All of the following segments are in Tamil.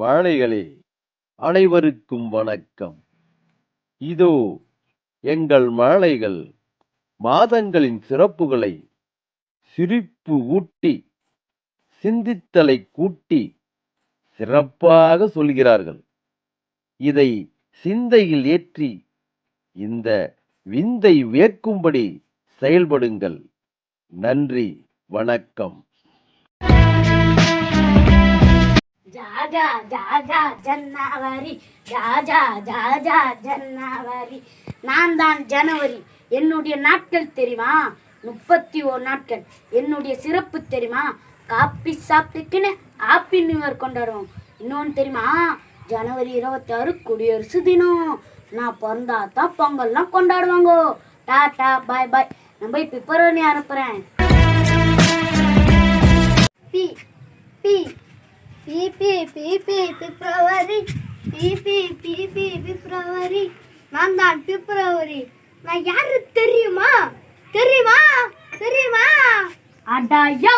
வாழைகளே அனைவருக்கும் வணக்கம். இதோ எங்கள் மாலைகள் மாதங்களின் சிறப்புகளை சிரிப்பு ஊட்டி சிந்தித்தலை கூட்டி சிறப்பாக சொல்கிறார்கள். இதை சிந்தையில் ஏற்றி இந்த விந்தை வியக்கும்படி செயல்படுங்கள். நன்றி வணக்கம். ஜாஜா ஜாஜா ஜன்னவரி. ஜாஜா ஜாஜா ஜன்னவரி. நான் தான் ஜனவரி. என்னுடைய நாட்கள் தெரியுமா? முப்பத்தி ஓர் நாட்கள். என்னுடைய சிறப்பு தெரியுமா? காப்பி சாப்பிட்டுக்குன்னு ஹாப்பி நியூ இயர் கொண்டாடுவோம். இன்னொன்று தெரியுமா? ஜனவரி இருபத்தி ஆறு குடியரசு தினம். நான் பிறந்தா தான் பொங்கல்லாம் கொண்டாடுவாங்க. டாடா பாய் பாய். நான் போய் பிப்பரோனி அனுப்புகிறேன் பி பி. பி பி பி பி பிப்ரவரி. பி பி பி பி பிப்ரவரி. நான் தான் பிப்ரவரி. நான் யாரு தெரியுமா? தெரியுமா? தெரியுமா? அடா யோ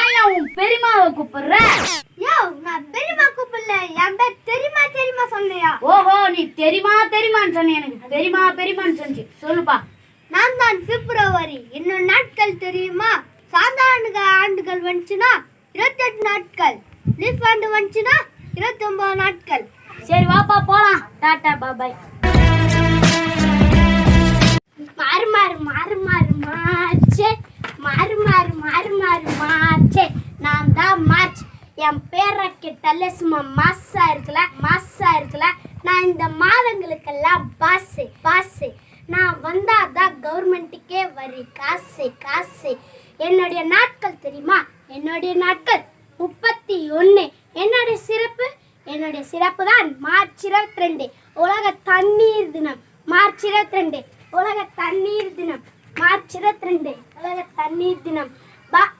ஏன் உன் பெரியமாவை கூப்பிடுற? யோ நான் பெரியமா கூப்பிடல. என் பேர் தெரியுமா தெரியுமா சொன்னியா ஓஹோ நீ தெரியுமா தெரியுமான்னு சொன்ன. எனக்கு தெரியுமா பெரியமான்னு சொன்னி. சொல்லுப்பா. நான் தான் பிப்ரவரி. இன்னும் நாட்கள் தெரியுமா? சாதாரண ஆண்டுகள் வந்துச்சுன்னா இருபத்தெட்டு நாட்கள். லீஃப் வந்து வந்துச்சுன்னா இருபத்தி ஒன்பது நாட்கள். சரி வாப்பா போலாம். டாட்டா பாபாய் மாறு மாறு மாறு மாறு மார்ச்சே மாறு மாறு மாறு மாறு மார்ச்சே நான் தான் மார்ச். என் பேரை கேட்டாலே சும்மா மாசா இருக்கல மாசா இருக்கல நான் இந்த மாதங்களுக்கெல்லாம் பாசு பாசு. நான் வந்தாதான் கவர்மெண்ட்டுக்கே வரி. காசு காசு. என்னுடைய நாட்கள் தெரியுமா? என்னுடைய நாட்கள். முப்பத்தி ஒன்று என்னுடைய சிறப்பு? என்னுடைய சிறப்பு தான் மார்ச் இருபத்தி ரெண்டு. உலக தண்ணீர் தினம். மார்ச் இருபத்தி ரெண்டு. உலக தண்ணீர் தினம். மார்ச் இருபத்தி ரெண்டு. உலக தண்ணீர் தினம்.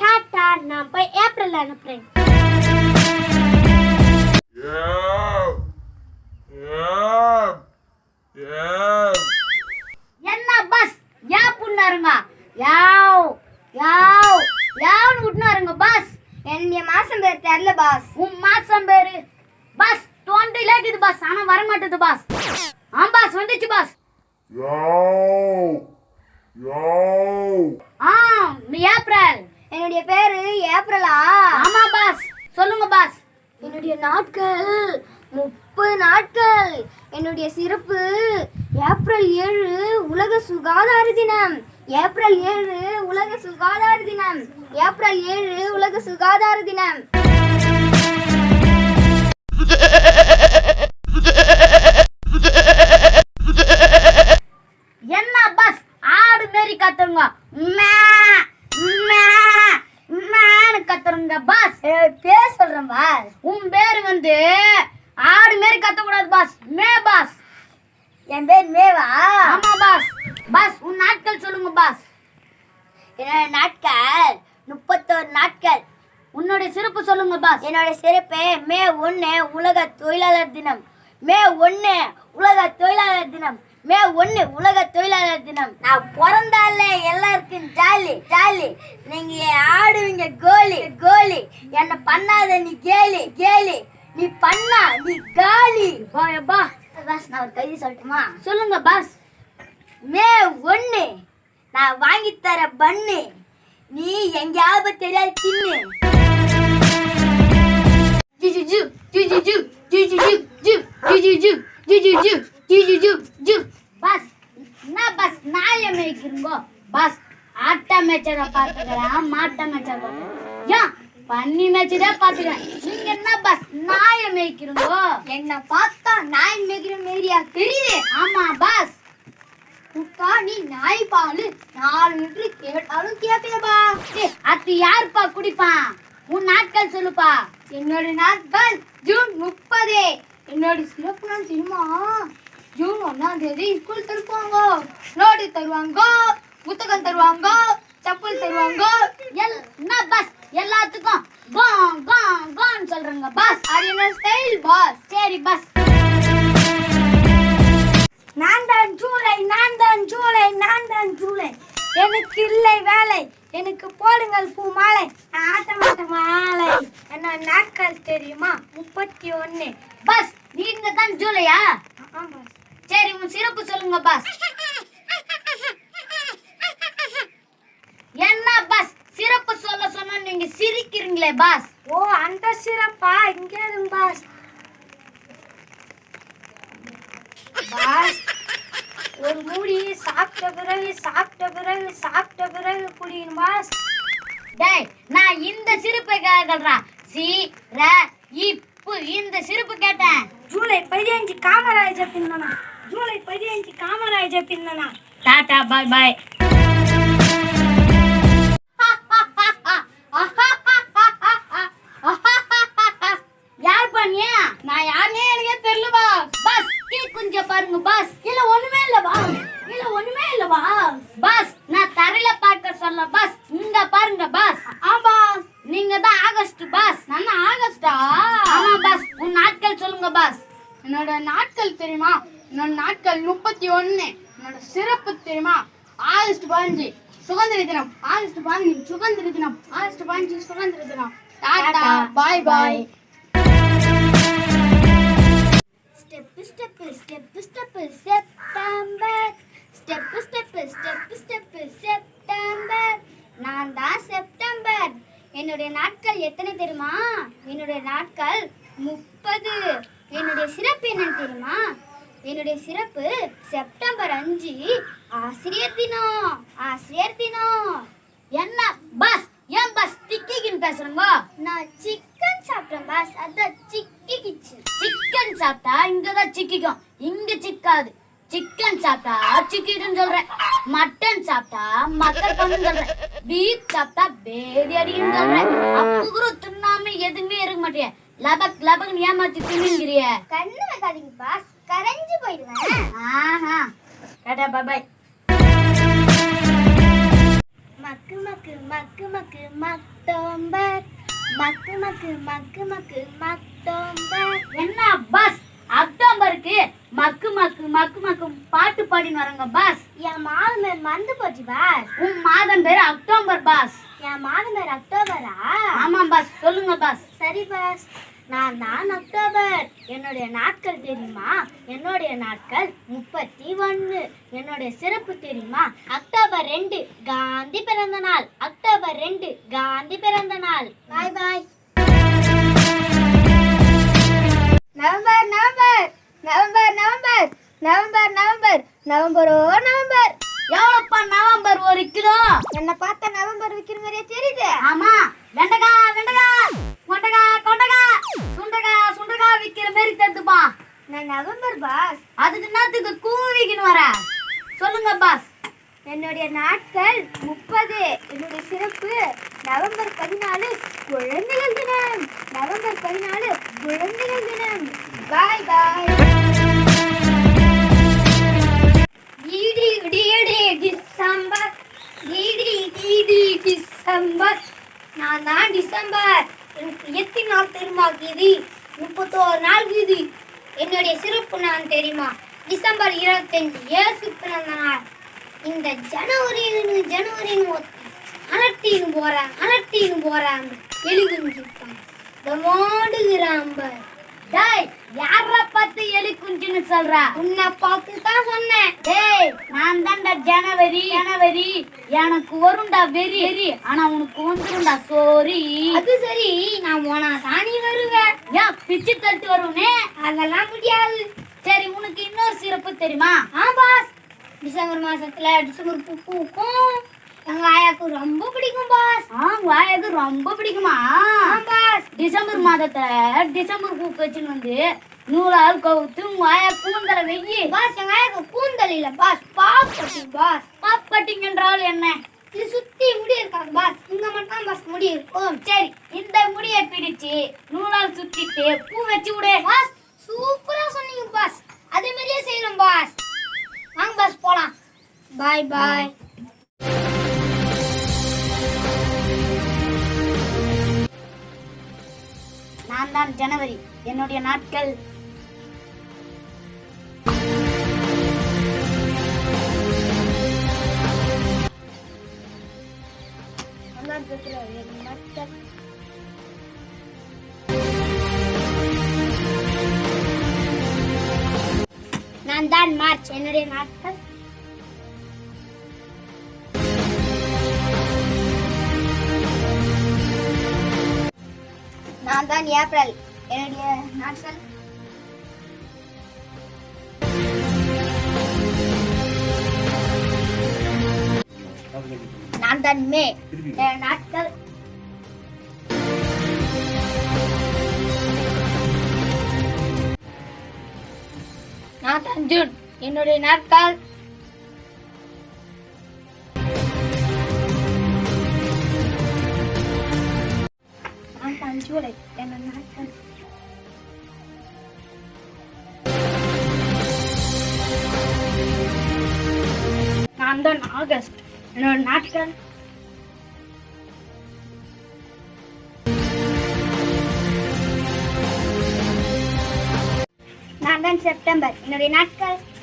டாட்டா நான் போய் ஏப்ரல் அனுப்புறேன். Yeah. Yeah. Yeah. என்ன பஸ் யா புண்ணாருங்க? யாவ். யாவ். யாவ்னு விட்டுனாருங்க பஸ் என்னுடைய மாசம் பேர் தெரியல பாஸ் உன் மாசம் பேரு. பஸ் தோண்டி லேக்குது பாஸ் ஆனா வர மாட்டேது பாஸ் ஆ பாஸ் வந்துச்சு பாஸ் Yo. Yo. ஆ ஏப்ரல். என்னுடைய பேரு ஏப்ரலா? ஆமா பாஸ் சொல்லுங்க பாஸ் என்னுடைய நாட்கள் முப்பது நாட்கள். என்னுடைய சிறப்பு ஏப்ரல் ஏழு உலக சுகாதார தினம். ஏப்ரல் ஏழு உலக சுகாதார தினம். ஏப்ரல் ஏழு உலக சுகாதார தினம். என்ன பஸ் ஆடு மாரி கத்துருங்க கத்துருங்க பஸ் பேர் சொல்றேன் பாஸ் உன் பேர் வந்து ஆடு மாரி கத்தக்கூடாது பாஸ் மே பாஸ் என் பேர் மேவா? ஆமா பாஸ் பாஸ் உன் நாட்கள் சொல்லுங்க பாஸ். என்னோட நாட்கள் முப்பத்தோரு நாட்கள். உன்னுடைய சிறப்பு சொல்லுங்க பாஸ். என்னோட சிறப்பு மே ஒன்று உலக தொழிலாளர் தினம். மே ஒன்று உலக தொழிலாளர் தினம். மே ஒன்று உலக தொழிலாளர் தினம். நான் பிறந்தால எல்லாருக்கும் ஜாலி ஜாலி. நீங்க ஆடுவீங்க கோலி கோலி. என்ன பண்ணாத நீ கேலி கேலி. நீ பண்ணா நீ காலி. பா பாஸ் நான் ஒரு கவிதை சொல்லட்டுமா? சொல்லுங்க பாஸ். மே ஒன்று நான் வாங்கி தர பண்ணு நீ எங்கேயாவது தெரியாது தின்னு என்ன பாஸ் நாய மேய்க்கிறீங்கோ பாஸ் ஆட்ட மேய்ச்சதை பார்த்துக்கிறேன் மாட்ட மேய்ச்சதை பார்த்துக்கிறேன் பண்ணி மேய்ச்சதே பார்த்துக்கிறேன் நீங்க என்ன பாஸ் நாய மேய்க்கிறீங்கோ என்ன பார்த்தா நாய் மேய்க்கிற மேரியா தெரியுது ஆமா பாஸ் குக்கா நீ நாய் பால் நாலு லிட்டர் கேட்டாலும் கேட்பியப்பா அது யாருப்பா குடிப்பான் உன் நாட்கள் சொல்லுப்பா. என்னோட நாட்கள் ஜூன் முப்பது. என்னோட நாள் தெரியுமா ஜூன் ஒன்னாம் தேதி ஸ்கூல் திறப்பாங்க. நோட்டு தருவாங்க புத்தகம் தருவாங்க செப்பல் தருவாங்க. எல் என்ன பஸ் எல்லாத்துக்கும். காங் காங் காங் சொல்றாங்க பஸ் அது என்ன ஸ்டைல் பஸ் சரி பஸ் நான் தான் ஜூலை நான் தான் ஜூலை நான் தான் ஜூலை எனக்கு இல்லை வேலை. எனக்கு போடுங்கள் பூ மாலை நான் ஆட்ட மாட்ட மாலை என்ன நாட்கள் தெரியுமா? முப்பத்தி ஒன்னு பஸ் நீங்க தான் ஜூலையா சரி உன் சிறப்பு சொல்லுங்க பஸ். என்ன பஸ்? சிறப்பு சொல்ல சொன்னா நீங்க சிரிக்கிறீங்களே பாஸ். ஓ அந்த சிறப்பா? இங்க இருங்க பாஸ். பாஸ் ஒரு மூடி சாப்பிட்ட பிறகு சாப்பிட்ட பிறகு சாப்பிட்ட பிறகு குடிக்கணுமா? டேய் நான் இந்த சிரிப்பை கேட்கறா சி ர இப்பு இந்த சிரிப்பு கேட்டேன். ஜூலை பதினஞ்சு காமராஜர் பின்னனா ஜூலை பதினஞ்சு காமராஜர் பின்னனா டாடா பாய் பாய். யார் பண்ணியா நான் யாருன்னே எனக்கே தெரியலப்பா. பஸ். கொஞ்சம் பாருங்க பாஸ். இல்ல ஒண்ணுமே இல்ல பாஸ் இல்ல ஒண்ணுமே இல்ல பாஸ் பாஸ் நான் தரையில பார்க்க சொல்ல பாஸ். இங்க பாருங்க பாஸ். ஆ பாஸ். நீங்க தான் ஆகஸ்ட் பாஸ். நான் ஆகஸ்டா? ஆமா பாஸ். உன் நாட்கள் சொல்லுங்க பாஸ். என்னோட நாட்கள் தெரியுமா? என்னோட நாட்கள் முப்பத்தி ஒன்னு என்னோட சிறப்பு தெரியுமா? ஆகஸ்ட் பதினஞ்சு சுதந்திர தினம். ஆகஸ்ட் பதினஞ்சு சுதந்திர தினம். ஆகஸ்ட் பதினஞ்சு சுதந்திர தினம். Tata, bye. Bye. step, step, step, step, step, step, step, step, chicken சாப்பிட்டா இங்க தான் சிக்கிக்கும். இங்க சிக்காது. சிக்கன் சாப்பிட்டா சிக்கிடுன்னு சொல்றேன். மட்டன் சாப்பிட்டா மக்கள் பண்ணு சொல்றேன். பீஃப் சாப்பிட்டா பேதி அடிக்குன்னு சொல்றேன். அப்ப கூட தின்னாம எதுவுமே இருக்க மாட்டேன் லபக் லபக் ஏமாத்தி தின்னுங்கிறிய. கண்ணு வைக்காதீங்க பாஸ் கரைஞ்சு போயிடுவேன். ஆஹா. டாடா பாய் மக்கு மக்கு மக்கு மக்கு மக்டோம்பர் மக்கு மக்கு மக்கு மக்கு மக்டோம்பர் என்ன பஸ்? அக்டோபருக்கு மக்கு மக்கு மக்கு மக்கு பாட்டு பாடின்னு வராங்க பாஸ். என் மாதம் பேர் மறந்து போச்சு பாஸ். உன் மாதம் பேர் அக்டோபர் பாஸ். என் மாதம் பேர் அக்டோபரா? ஆமா பாஸ். சொல்லுங்க பாஸ். சரி பாஸ். நான் தான் அக்டோபர். என்னுடைய நாட்கள் தெரியுமா? என்னுடைய நாட்கள் முப்பத்தி ஒன்று. என்னுடைய சிறப்பு தெரியுமா? அக்டோபர் ரெண்டு காந்தி பிறந்த நாள். அக்டோபர் ரெண்டு காந்தி பிறந்த நாள். Bye bye. November November November November November நவம்பரோ. November எவ்வளோப்பா நவம்பர் ஒரு கிலோ? என்ன பார்த்தா நவம்பர் விற்கிற மாதிரியே தெரியுது. ஆமா வெண்டகா வெண்டகா கொண்டகா கொண்டகா சுண்டகா சுண்டகா விற்கிற மாதிரி தெரிஞ்சுப்பா. நான் நவம்பர் பாஸ். அதுக்கு என்னத்துக்கு கூவிக்கின்னு வர? சொல்லுங்க பாஸ். என்னுடைய நாட்கள் முப்பது. என்னுடைய சிறப்பு நவம்பர் பதினாலு குழந்தைகள் தினம். நவம்பர் பதினாலு குழந்தைகள் தினம். பாய் பாய் ஈடி இடி டிசம்பர் டிடி டிடி டிசம்பர் நான் தான் டிசம்பர் எனக்கு எத்தனை நாள் தெரியுமா கீதி? முப்பத்தோரு நாள் கீதி. என்னுடைய சிறப்பு நான் தெரியுமா? டிசம்பர் இருபத்தஞ்சு ஏசு பிறந்த நாள். இந்த ஜனவரி ஜனவரின்னு அலட்டின்னு போகிறாங்க அலட்டின்னு போறான் எலிகுஞ்சிருப்பான் இந்த பார் டாய்! யார பார்த்து எலி குஞ்சுன்னு சொல்ற? உன்னை பார்த்து தான் சொன்னேன். டேய் நான் தான்டா ஜனவரி. ஜனவரி எனக்கு வரும்டா வெறி. வெறி. ஆனா உனக்கு வந்துரும்டா சோரி. அது சரி நான் போனா தானி வருவேன். ஏன் பிச்சு தட்டு வருவனே அதெல்லாம் முடியாது. சரி உனக்கு இன்னொரு சிறப்பு தெரியுமா? ஆ பாஸ். டிசம்பர் மாசத்துல டிசம்பர் பூ பூக்கும். எங்க ரொம்ப பிடிக்கும் பாஸ் ஆ ரொம்ப பிடிக்குமா? பாஸ் டிசம்பர் மாதத்துல டிசம்பர் பூ வச்சுன்னு வந்து நூலால் கவுத்து உங்க ஆயா கூந்தல வெயி. பாஸ் எங்க ஆயாக்கு கூந்தல் இல்ல பாஸ் பாப்பட்டி பாஸ் பாப்பட்டிங் என்றால் என்ன? இது சுத்தி முடி இருக்காங்க பாஸ் இங்க மட்டும் பாஸ் முடி இருக்கும். சரி இந்த முடியை பிடிச்சு நூலால் சுத்திட்டு பூ வச்சு விடு. பாஸ் சூப்பரா சொன்னீங்க பாஸ் அதே மாதிரியே செய்யணும் பாஸ் வாங்க பாஸ் போலாம். பாய் பாய் நான் தான் ஜனவரி. என்னுடைய நாட்கள். நான் தான் மார்ச். என்னுடைய நாட்கள் தான் ஏப்ரல் என்னுடைய நாட்கள்? நான் தான் மே. நாட்கள்? நான் தான் ஜூன். என்னுடைய நாட்கள்? Ulit. Yan ang And then August. No, not gun. Nandan September. No, not gun.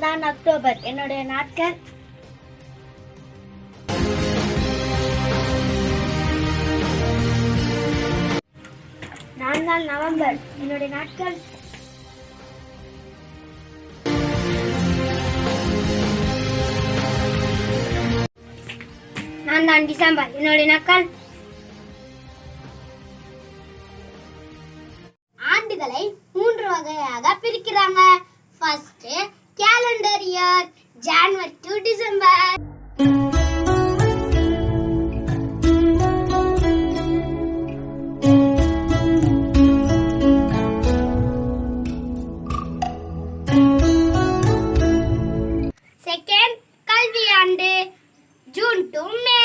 நான் தான் அக்டோபர். என்னுடைய நாட்கள்? நான் தான் நவம்பர். என்னுடைய நாட்கள்? நான் தான் டிசம்பர். என்னுடைய நாட்கள்? ஆண்டுகளை மூன்று வகையாக பிரிக்கிறாங்க. First calendar year January to December. Second கல்வியாண்டு ஜூன் டு மே